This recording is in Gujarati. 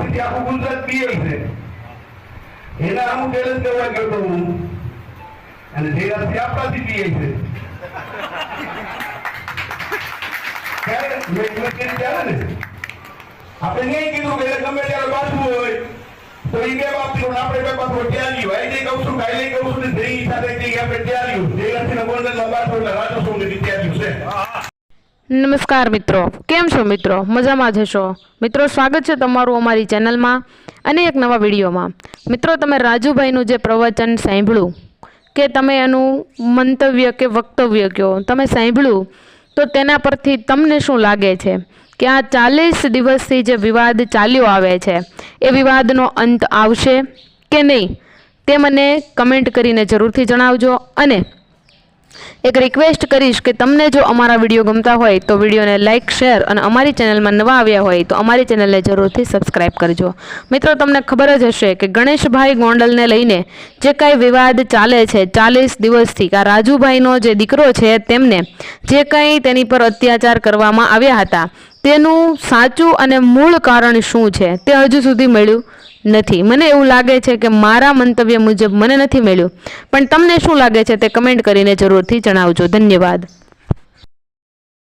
પછી આખું ગુજરાત પીએ છે. એના હું ચેલેન્જ કરવા કરતો હું. અને જેનાથી આપણાથી પીએ છે. આપણે કીધું કે ગમે ત્યારે પાછું હોય, તો એ બે આપણે બે પાછું ત્યાં આઈ જઈ કહું છું કાલે કહું છું સાથે આપણે ત્યાં જેનાથી ગોલ્ડન બાજુ નમસ્કાર મિત્રો. કેમ છો મિત્રો? મજામાં જ હશો? મિત્રો, સ્વાગત છે તમારું અમારી ચેનલમાં અને એક નવા વિડીયોમાં. મિત્રો, તમે રાજુભાઈનું જે પ્રવચન સાંભળ્યું કે તમે એનું મંતવ્ય કે વક્તવ્ય કહો, તમે સાંભળ્યું, તો તેના પરથી તમને શું લાગે છે કે આ ચાલીસ દિવસથી જે વિવાદ ચાલ્યો આવે છે, એ વિવાદનો અંત આવશે કે નહીં? તે મને કમેન્ટ કરીને જરૂરથી જણાવજો અને એક રિક્વેસ્ટ કરીશ કે તમને જો અમારા વીડિયો ગમતા હોય તો વિડીયોને લાઇક શેર અને અમારી ચેનલમાં નવા આવ્યા હોય તો અમારી ચેનલને જરૂરથી સબસ્ક્રાઇબ કરજો. મિત્રો, તમને ખબર જ હશે કે ગણેશભાઈ ગોંડલને લઈને જે કાંઈ વિવાદ ચાલે છે ચાલીસ દિવસથી, આ રાજુભાઈનો જે દીકરો છે તેમને જે કંઈ તેની પર અત્યાચાર કરવામાં આવ્યા હતા, તેનું સાચું અને મૂળ કારણ શું છે તે હજુ સુધી મળ્યું નથી. મને એવું લાગે છે કે મારા મંતવ્ય મુજબ મને નથી મળ્યું. પણ તમને શું લાગે છે તે કમેન્ટ કરીને જરૂરથી જણાવજો. ધન્યવાદ.